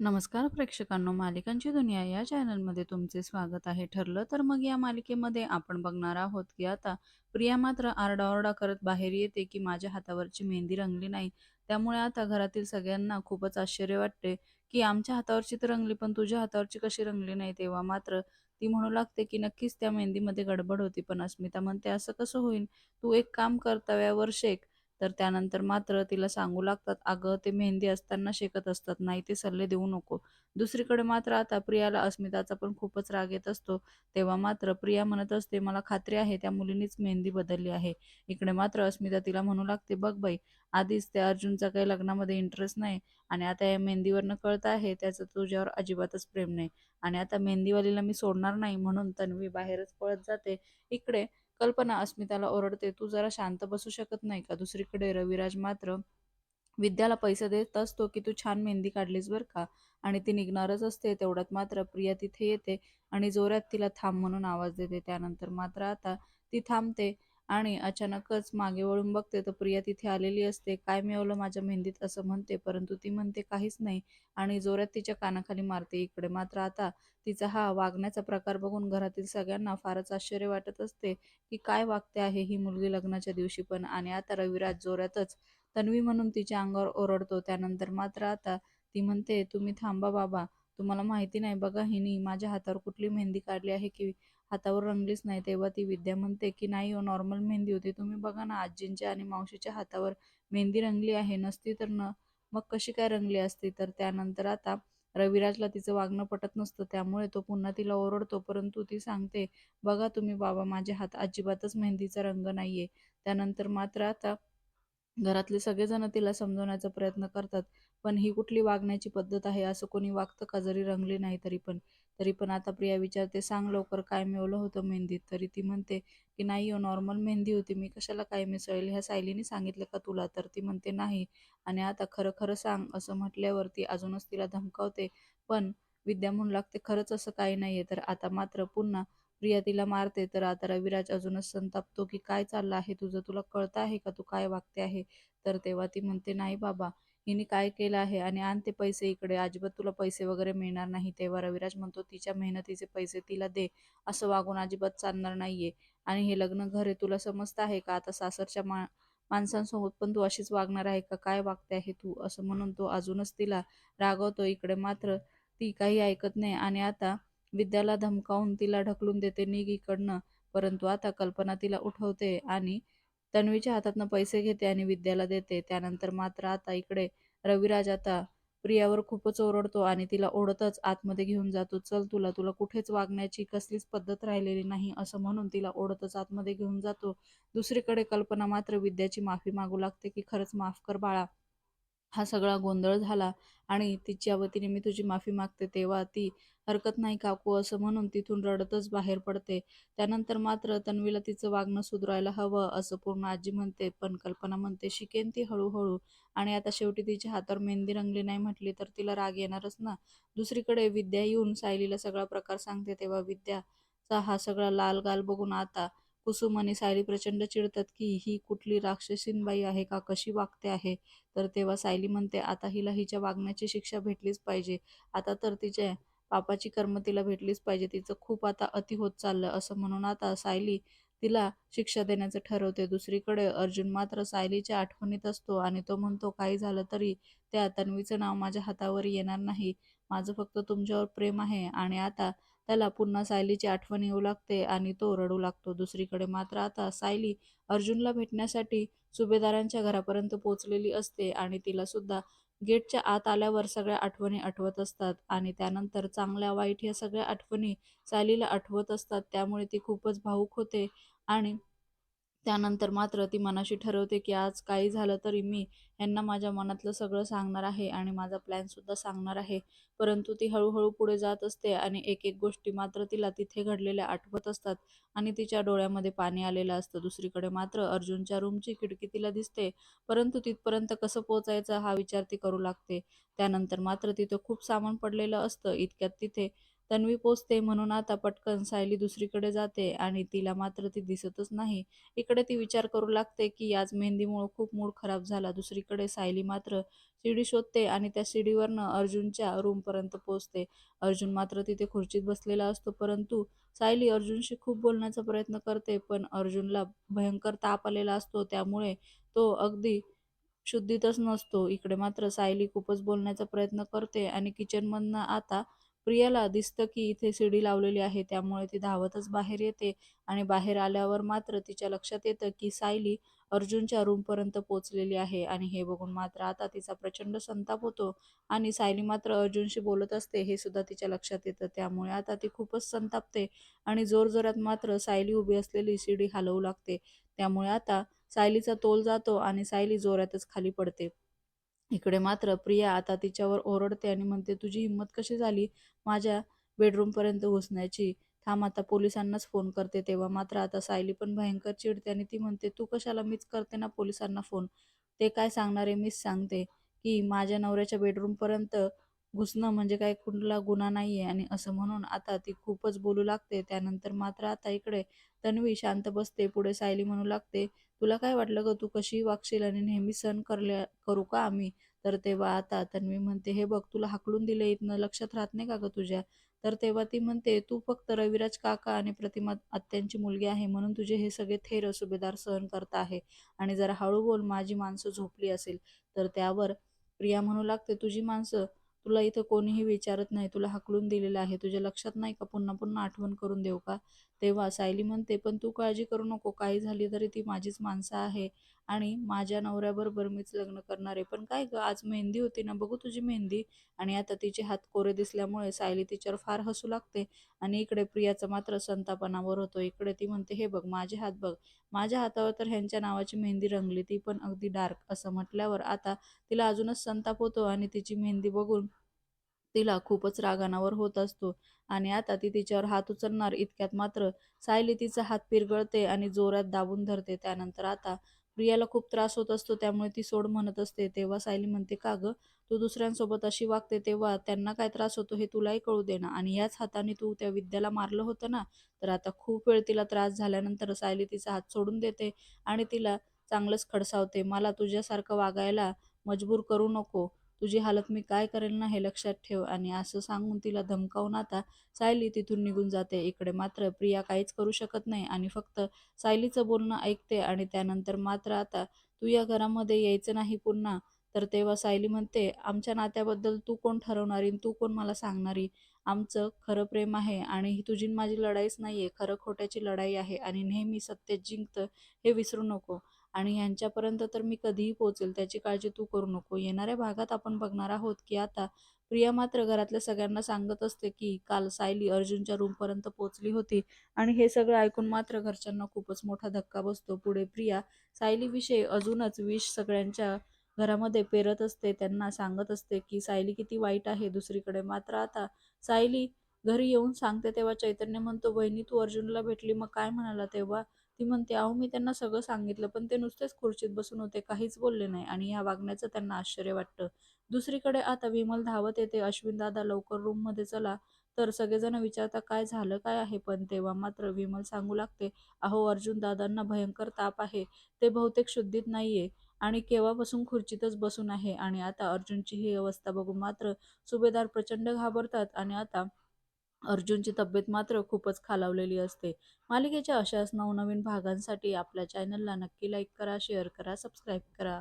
नमस्कार प्रेक्षकांनो, मालिकांची दुनिया या चॅनलमध्ये तुमचे स्वागत आहे. ठरलं तर मग या मालिकेमध्ये आपण बघणार आहोत की आता प्रिया मात्र आरडाओरडा करत बाहेर येते की माझ्या हातावरची मेहंदी रंगली नाही. त्यामुळे आता घरातील सगळ्यांना खूपच आश्चर्य वाटते की आमच्या हातावरची तर रंगली पण तुझ्या हातावरची कशी रंगली नाही? तेव्हा मात्र ती म्हणू लागते की नक्कीच त्या मेहंदीमध्ये गडबड होती. पण अस्मिता म्हणते असं कसं होईल? तू एक काम कर तव्यावर शेक. तर त्यानंतर मात्र तिला सांगू लागतात, "अगं, ते मेहंदी असताना शिकत असतात, नाही ते सल्ले देऊ नको." दुसरीकडे मात्र आता प्रियाला अस्मिताचा पण खूपच राग येत असतो. तेव्हा मात्र प्रिया म्हणत असते, "मला खात्री आहे त्या मुलीनीच मेहंदी बदलली आहे." इकडे मात्र अस्मिता तिला म्हणू लागते, "बघ बाई, आधीच त्या अर्जुनचा काही लग्नामध्ये इंटरेस्ट नाही आणि आता या मेहंदीवरनं कळतं आहे त्याचं तुझ्यावर अजिबातच प्रेम नाही आणि आता मेहंदीवालीला मी सोडणार नाही." म्हणून तन्वी बाहेरच पळत जाते. इकडे कल्पना अस्मिताला ओरडते, "तू जरा शांत बसू शकत नाही का?" दुसरीकडे रविराज मात्र विद्याला पैसे देत असतो, की "तू छान मेहंदी काढलीस बरं का" आणि ती निघणारच असते. तेवढ्यात मात्र प्रिया तिथे येते आणि जोरात तिला थांब म्हणून आवाज देते. त्यानंतर मात्र आता ती थांबते आणि अचानकच मागे वळून बघते तर प्रिया तिथे आलेली असते. "काय मिळवलं माझ्या मेहंदीत?" असं म्हणते. परंतु ती म्हणते काहीच नाही आणि जोरात तिच्या कानाखाली मारते. इकडे मात्र आता तिचा हा वागण्याचा प्रकार बघून घरातील सगळ्यांना फारच आश्चर्य वाटत असते, की काय वागते आहे ही मुलगी लग्नाच्या दिवशी पण. आणि आता रविराज जोरातच तन्वी म्हणून तिच्या अंगावर ओरडतो. त्यानंतर मात्र आता ती म्हणते, "तुम्ही थांबा बाबा, तुम्हाला माहिती नाही बघा हिनी माझ्या हातावर कुठली मेहंदी काढली आहे की हातावर रंगलीच नाही." तेव्हा ती विद्या म्हणते, की "नाही हो, नॉर्मल मेहंदी होती. तुम्ही बघा ना, आजींच्या आणि मावशीच्या हातावर मेहंदी रंगली आहे. नसती तर न मग कशी काय रंगली असती?" तर त्यानंतर आता रविराजला तिचं वागणं पटत नसतं. त्यामुळे तो पुन्हा तिला ओरडतो. परंतु ती सांगते, "बघा तुम्ही बाबा, माझ्या हात अजिबातच मेहंदीचा रंग नाहीये." त्यानंतर मात्र आता घरातले सगळेजण तिला समजवण्याचा प्रयत्न करतात. पण ही कुठली वागण्याची पद्धत आहे? असं कोणी वागतं का? जरी रंगली नाही तरी पण. तरी पण आता प्रिया विचारते, "सांग लवकर काय मिळवलं होतं मेहंदीत?" तरी ती म्हणते, की "नाही हो, नॉर्मल मेहंदी होती. मी कशाला काय मिसळेल? ह्या सायलीने सांगितलं का तुला?" तर ती म्हणते, "नाही." आणि आता "खरं खरं सांग." असं म्हटल्यावर ती अजूनच तिला धमकावते. पण विद्या म्हणू लागते, "खरंच असं काही नाहीये." तर आता मात्र पुन्हा प्रिया तिला मारते. तर आता रविराज अजूनच संतापतो, की "काय चाललं आहे तुझं? तुला कळतं आहे का तू काय वागते आहे?" तर तेव्हा ती म्हणते, "नाही बाबा, हिने काय केलं आहे आणि आण ते पैसे इकडे. अजिबात तुला पैसे वगैरे मिळणार नाही." तेव्हा रविराज म्हणतो, "तिच्या मेहनतीचे पैसे तिला दे. असं वागून अजिबात चालणार नाहीये. आणि हे लग्न घर आहे तुला समजतं आहे का? आता सासरच्या मा माणसांसोबत पण तू अशीच वागणार आहे का? काय वागते आहे तू?" असं म्हणून तो अजूनच तिला रागवतो. इकडे मात्र ती काही ऐकत नाही आणि आता विद्याला धमकावून तिला ढकलून देते, "निघ इकडनं." परंतु आता कल्पना तिला उठवते आणि तन्वीच्या हातातनं पैसे घेते आणि विद्याला देते. त्यानंतर मात्र आता इकडे रविराज आता प्रियावर खूपच ओरडतो आणि तिला ओढतच आतमध्ये घेऊन जातो. "चल तुला, तुला कुठेच वागण्याची कसलीच पद्धत राहिलेली नाही." असं म्हणून तिला ओढतच आतमध्ये घेऊन जातो. दुसरीकडे कल्पना मात्र विद्याची माफी मागू लागते, की "खरंच माफ कर बाळा. हा सगळा गोंधळ झाला आणि तिच्या वतीने मी तुझी माफी मागते." तेव्हा ती "हरकत नाही काकू." असं म्हणून तिथून रडतच बाहेर पडते. त्यानंतर मात्र तन्वीला तिचं वागणं सुधारायला हवं असं पूर्ण आजी म्हणते. पण कल्पना म्हणते, "शिकेन ती हळूहळू." आणि आता शेवटी तिच्या हातावर मेहंदी रंगली नाही म्हटली तर तिला राग येणारच ना. दुसरीकडे विद्या येऊन सायलीला सगळा प्रकार सांगते. तेव्हा विद्याचा हा सगळा लाल गाल बघून आता कुसुम आणि सायली प्रचंड चिडतात, की ही कुठली राक्षसीन आहे का? कशी वागते आहे? तर तेव्हा सायली म्हणते, "आता हिला हिच्या वागण्याची शिक्षा भेटलीच पाहिजे. आता तर तिच्या पापाची कर्म तिला भेटलीच पाहिजे. तिचं खूप आता अति होत चाललं." असं म्हणून आता सायली तिला शिक्षा देण्याचं ठरवते. दुसरीकडे अर्जुन मात्र सायलीच्या आठवणीत असतो आणि तो म्हणतो, "काही झालं तरी त्या तन्वीचं नाव माझ्या हातावर येणार नाही. माझं फक्त तुमच्यावर प्रेम आहे." आणि आता त्याला पुन्हा सायलीची आठवण येऊ लागते आणि तो रडू लागतो. दुसरीकडे मात्र आता सायली अर्जुनला भेटण्यासाठी सुभेदारांच्या घरापर्यंत पोहोचलेली असते आणि तिला सुद्धा गेटच्या आत आल्यावर सगळ्या आठवणी आठवत असतात आणि त्यानंतर चांगल्या वाईट या सगळ्या आठवणी सायलीला आठवत असतात. त्यामुळे ती खूपच भावूक होते आणि त्यानंतर मात्र ती मनाशी ठरवते, की आज काही झालं तरी मी ह्यांना माझ्या मनातलं सगळं सांगणार आहे आणि माझा प्लॅनसुद्धा सांगणार आहे. परंतु ती हळूहळू पुढे जात असते आणि एक-एक गोष्टी मात्र तिला तिथे घडलेल्या आठवत असतात आणि तिच्या डोळ्यामध्ये पाणी आलेलं असतं. दुसरीकडे मात्र अर्जुनच्या रूमची खिडकी तिला दिसते. परंतु तिथपर्यंत कसं पोहोचायचं हा विचार ती करू लागते. त्यानंतर मात्र तिथं खूप सामान पडलेलं असतं. इतक्यात तिथे तन्वी पोचते म्हणून आता पटकन सायली दुसरीकडे जाते आणि तिला मात्र ती दिसतच नाही. इकडे ती विचार करू लागते की आज मेहंदीमुळं खूप मूड खराब झाला. दुसरीकडे सायली मात्र शिडी शोधते आणि त्या शिडीवरनं अर्जुनच्या रूमपर्यंत पोचते. अर्जुन मात्र तिथे खुर्चीत बसलेला असतो परंतु सायली अर्जुनशी खूप बोलण्याचा प्रयत्न करते पण अर्जुनला भयंकर ताप आलेला असतो. त्यामुळे तो अगदी शुद्धीतच नसतो. इकडे मात्र सायली खूपच बोलण्याचा प्रयत्न करते आणि किचनमधनं आता प्रियाला दिसतं की इथे शिडी लावलेली आहे त्यामुळे ती धावतच बाहेर येते आणि बाहेर आल्यावर मात्र तिच्या लक्षात येतं की सायली अर्जुनच्या रूमपर्यंत पोचलेली आहे आणि हे बघून मात्र आता तिचा प्रचंड संताप होतो आणि सायली मात्र अर्जुनशी बोलत असते हे सुद्धा तिच्या लक्षात येतं. त्यामुळे आता ती खूपच संतापते आणि जोरजोरात मात्र सायली उभी असलेली शिडी हलवू लागते. त्यामुळे आता सायलीचा तोल जातो आणि सायली जोरातच खाली पडते. इकडे मात्र प्रिया आता तिच्यावर ओरडते आणि म्हणते तुझी हिंमत कशी झाली माझ्या बेडरूमपर्यंत घुसण्याची? थांब आता पोलिसांनाच फोन करते तेव्हा. मात्र आता सायली पण भयंकर चिडते आणि ती म्हणते तू कशाला मीच करते ना पोलिसांना फोन ते काय सांगणार आहे मीच सांगते की माझ्या नवऱ्याच्या बेडरूमपर्यंत घुसणं म्हणजे काय कुठला गुन्हा नाही आहे आणि असं म्हणून आता ती खूपच बोलू लागते. त्यानंतर मात्र आता इकडे तन्वी शांत बसते. पुढे सायली म्हणू लागते तुला काय वाटलं ग? तू कशी वागशील आणि नेहमी सण करल्या करू का आम्ही? तर तेव्हा आता तन्वी म्हणते हे बघ तुला हाकलून दिले इथनं लक्षात राहत नाही का ग तुझ्या? तर तेव्हा ती म्हणते तू फक्त रविराज काका आणि प्रतिमा आत्यांची मुलगी आहे. म्हणून तुझे हे सगळे थेर सुभेदार सहन करत आहे. आणि जरा हळू बोल माझी माणसं झोपली असेल. तर त्यावर प्रिया म्हणू लागते तुझी माणसं तुला इथं कोणीही विचारत नाही तुला हाकलून दिलेलं आहे. तुझ्या लक्षात नाही का पुन्हा पुन्हा आठवण करून देऊ का? तेव्हा सायली म्हणते पण तू काळजी करू नको. काही झाली तरी ती माझीच माणसं आहे. आणि माझ्या नवऱ्याबरोबर मीच लग्न करणार आहे. पण काय गं आज मेहंदी होती ना बघू तुझी मेहंदी. आणि आता तिचे हात कोरे दिसल्यामुळे सायली तिच्यावर फार हसू लागते. आणि इकडे प्रियाचा मात्र संतापनावर होतो. इकडे ती म्हणते हे बघ माझे हात बघ. माझ्या हातावर तर ह्यांच्या नावाची मेहंदी रंगली. ती पण अगदी डार्क असं म्हटल्यावर आता तिला अजूनच संताप होतो आणि तिची मेहंदी बघून तिला खूपच रागानावर होत असतो. आणि आता ती तिच्यावर हात उचलणार इतक्यात मात्र सायली तिचा हात पिरगळते आणि जोरात दाबून धरते. त्यानंतर आता प्रियाला खूप त्रास होत असतो त्यामुळे ती सोड म्हणत असते. तेव्हा सायली म्हणते का ग? तू दुसऱ्यांसोबत अशी वागते तेव्हा त्यांना काय त्रास होतो हे तुलाही कळू दे ना. आणि याच हाताने तू त्या विद्याला मारलं होतं ना तर आता खूप वेळ तिला त्रास झाल्यानंतर सायली तिचा हात सोडून देते आणि तिला चांगलंच खडसावते. मला तुझ्यासारखं वागायला मजबूर करू नको. तुझी हालत मी काय करेल ना हे लक्षात ठेव आणि असं सांगून तिला धमकावून आता सायली तिथून निघून जाते. इकडे मात्र प्रिया काहीच करू शकत नाही आणि फक्त सायलीचं बोलणं ऐकते आणि त्यानंतर मात्र आता तू या घरामध्ये यायचं नाही पुन्हा. तर तेव्हा सायली म्हणते आमच्या नात्याबद्दल तू कोण ठरवणारी तू कोण मला सांगणारी? आमचं खरं प्रेम आहे आणि ही तुझी माझी लढाईच नाहीये. खरं खोट्याची लढाई आहे आणि नेहमी सत्य जिंकतं हे विसरू नको. आणि यांच्यापर्यंत तर मी कधीही पोहोचेल त्याची काळजी तू करू नको. येणाऱ्या भागात आपण बघणार आहोत की आता प्रिया मात्र घरातल्या सगळ्यांना सांगत असते की काल सायली अर्जुनच्या रूमपर्यंत पोहोचली होती आणि हे सगळं ऐकून मात्र घरच्यांना खूपच मोठा धक्का बसतो. पुढे प्रिया सायलीविषयी अजूनच विष सगळ्यांच्या घरामध्ये पेरत असते. त्यांना सांगत असते की सायली किती वाईट आहे दुसरीकडे. मात्र आता सायली घरी येऊन सांगते तेव्हा चैतन्य म्हणतो बहिणी तू अर्जुनला भेटली मग काय म्हणाला तेव्हा? ती म्हणते अहो मी त्यांना सगळं सांगितलं पण ते नुसतेच खुर्चीत बसून होते काहीच बोलले नाही आणि या वागण्याचं त्यांना आश्चर्य वाटतं. दुसरीकडे आता विमल धावत येते अश्विन दादा लवकर रूममध्ये चला तर सगळेजण विचारता काय झालं काय आहे? पण तेव्हा मात्र विमल सांगू लागते अहो अर्जुन दादांना भयंकर ताप आहे ते बहुतेक शुद्धीत नाहीये आणि केव्हापासून खुर्चीतच बसून आहे? आणि आता अर्जुनची ही अवस्था बघून मात्र सुभेदार प्रचंड घाबरतात आणि आता अर्जुनची तब्येत मात्र खूपच खालावलेली असते. मालिकेच्या अशाच नवनवीन भागांसाठी आपल्या चॅनलला नक्की लाईक करा शेअर करा सबस्क्राईब करा.